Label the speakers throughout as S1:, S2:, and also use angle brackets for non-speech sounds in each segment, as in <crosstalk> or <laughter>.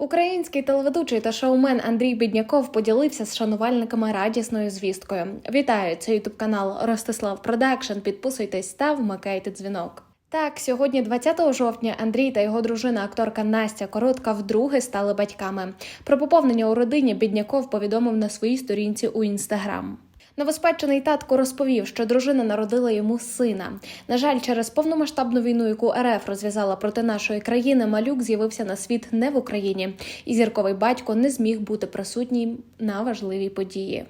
S1: Український телеведучий та шоумен Андрій Бідняков поділився з шанувальниками радісною звісткою. Вітаю! Це ютуб канал Ростислав Продакшн. Підписуйтесь та вмикайте дзвінок. Так, сьогодні, 20 жовтня, Андрій та його дружина, акторка Настя Коротка, вдруге стали батьками. Про поповнення у родині Бідняков повідомив на своїй сторінці у інстаграм. Новоспечений татко розповів, що дружина народила йому сина. На жаль, через повномасштабну війну, яку РФ розв'язала проти нашої країни, малюк з'явився на світ не в Україні, і зірковий батько не зміг бути присутній на важливій події.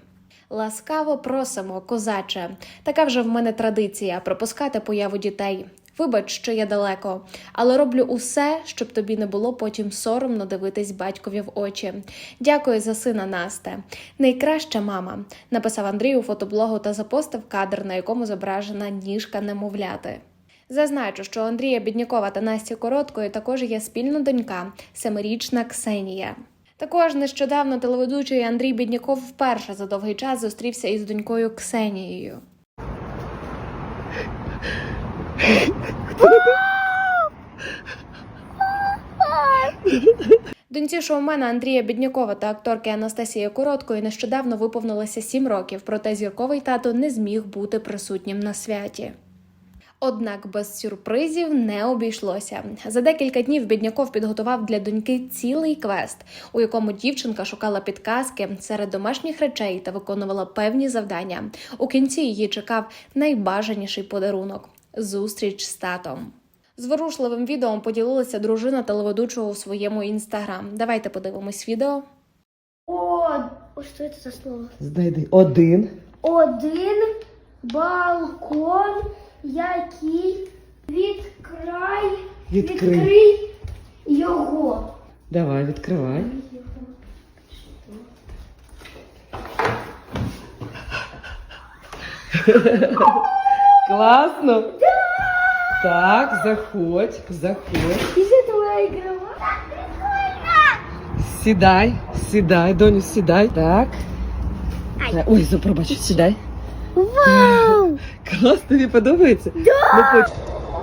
S1: Ласкаво просимо, козаче. Така вже в мене традиція пропускати появу дітей. Вибач, що я далеко, але роблю усе, щоб тобі не було потім соромно дивитись батькові в очі. Дякую за сина Насте. Найкраща мама, написав Андрій у фотоблогу та запостив кадр, на якому зображена ніжка немовляти. Зазначу, що Андрія Біднякова та Насті Короткої також є спільна донька, семирічна Ксенія. Також нещодавно телеведучий Андрій Бідняков вперше за довгий час зустрівся із донькою Ксенією. Доньці шоумена Андрія Біднякова та акторки Анастасії Короткої нещодавно виповнилося сім років, проте зірковий тато не зміг бути присутнім на святі. Однак без сюрпризів не обійшлося. За декілька днів Бідняков підготував для доньки цілий квест, у якому дівчинка шукала підказки серед домашніх речей та виконувала певні завдання. У кінці її чекав найбажаніший подарунок зустріч з татом. Зворушливим відео поділилася дружина телеведучого у своєму інстаграм. Давайте подивимось відео.
S2: О, о, що це за слово?
S3: Знайди один.
S2: Один балкон, який відкрай,
S3: Відкрий.
S2: відкрий його.
S3: Давай, відкривай. Класно. Так, заходь, заходь.
S2: І це твоя ігрова.
S3: Сідай, сідай, доню, сідай. Так. Ой, запробач, сідай.
S2: Вау!
S3: Клас, тобі подобається? Ну, хоч.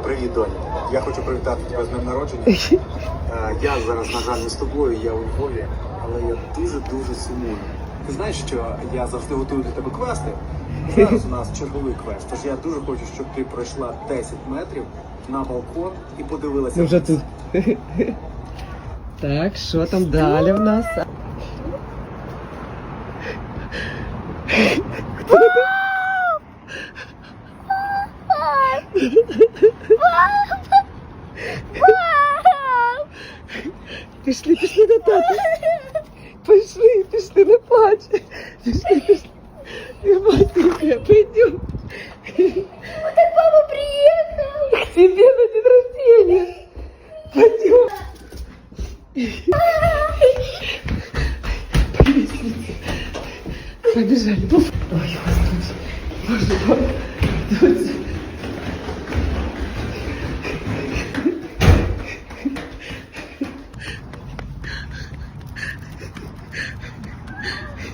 S4: Привіт, Доня. Я хочу привітати тебе з днем народження. <laughs> Е, Я зараз, на жаль, не з тобою, я у Львові, але я дуже-дуже сумую. Ти знаєш, що я завжди готую для тебе квести. Зараз у нас черговий квест. Тож я дуже хочу, щоб ти пройшла 10 метрів на балкон і подивилася.
S3: Ми вже тут. Так, що там далі в нас? Пішли, пішли до тата. Пішли, пішли, не плач. Пішли, пішли. Батенька, пойдем.
S2: Так папа приїхав!
S3: К тебе на день рождения. Пойдем. Побежали. Ой, господи. Боже мой.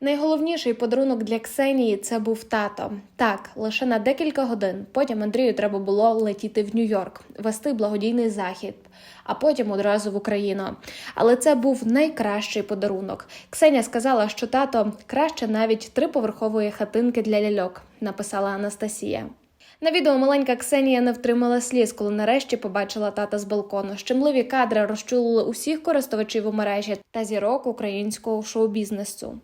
S1: Найголовніший подарунок для Ксенії це був тато. Так, лише на декілька годин. Потім Андрію треба було летіти в Нью-Йорк, вести благодійний захід, а потім одразу в Україну. Але це був найкращий подарунок. Ксенія сказала, що тато краще навіть триповерхової хатинки для ляльок, написала Анастасія. На відео маленька Ксенія не втримала сліз, коли нарешті побачила тата з балкону. Щемливі кадри розчулили усіх користувачів у мережі та зірок українського шоу-бізнесу.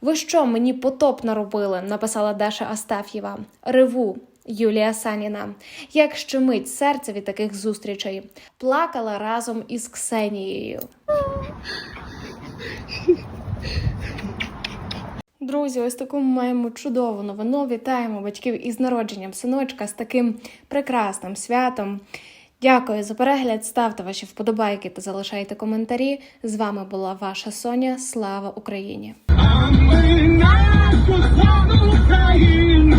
S1: Ви що мені потоп наробили? написала Даша Астаф'єва. Реву. Юлія Саніна. Як щемить серце від таких зустрічей. Плакала разом із Ксенією. Друзі, ось таку ми маємо чудову новину. Вітаємо батьків із народженням синочка з таким прекрасним святом. Дякую за перегляд. Ставте ваші вподобайки та залишайте коментарі. З вами була ваша Соня. Слава Україні!
S5: Ми нашу славну Україну,